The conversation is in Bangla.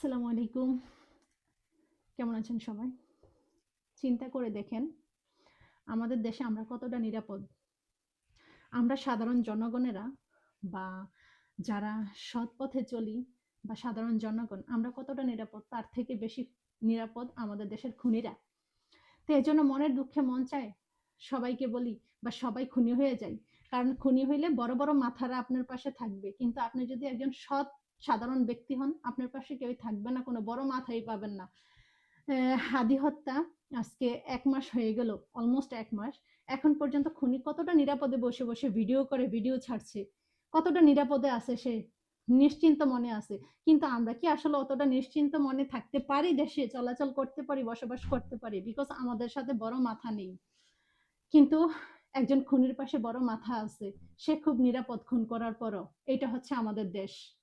আসসালামু আলাইকুম। কেমন আছেন সবাই? চিন্তা করে দেখেন, আমাদের দেশে আমরা কতটা নিরাপদ। আমরা সাধারণ জনগণেরা বা যারা সৎ পথে চলি বা সাধারণ জনগণ, আমরা কতটা নিরাপদ, তার থেকে বেশি নিরাপদ আমাদের দেশের খুনিরা। তো এই জন্য মনের দুঃখে মন চায় সবাইকে বলি বা সবাই খুনি হয়ে যায় কারণ খুনি হইলে বড় বড় মাথারা আপনার পাশে থাকবে। কিন্তু আপনি যদি একজন সৎ সাধারণ ব্যক্তি হন, আপনার পাশে কেউই থাকবে না, কোনো বড় মাথাই পাবেন না। হাদি হত্যা আজকে এক মাস হয়ে গেল অলমোস্ট এক মাস। এখন পর্যন্ত খুনি কতটা নিরাপদে বসে বসে ভিডিও করে ভিডিও ছাড়ছে? কতটা নিরাপদে আছে সে? নিশ্চিন্ত মনে আছে। কিন্তু আমরা কি আসলে অতটা নিশ্চিন্ত মনে থাকতে পারি দেশে? চলাচল করতে পারি, বসবাস করতে পারি? বিকজ আমাদের সাথে বড় মাথা নেই। কিন্তু একজন খুনির পাশে বড় মাথা আছে, সে খুব নিরাপদ খুন করার পরও। এটা হচ্ছে আমাদের দেশ।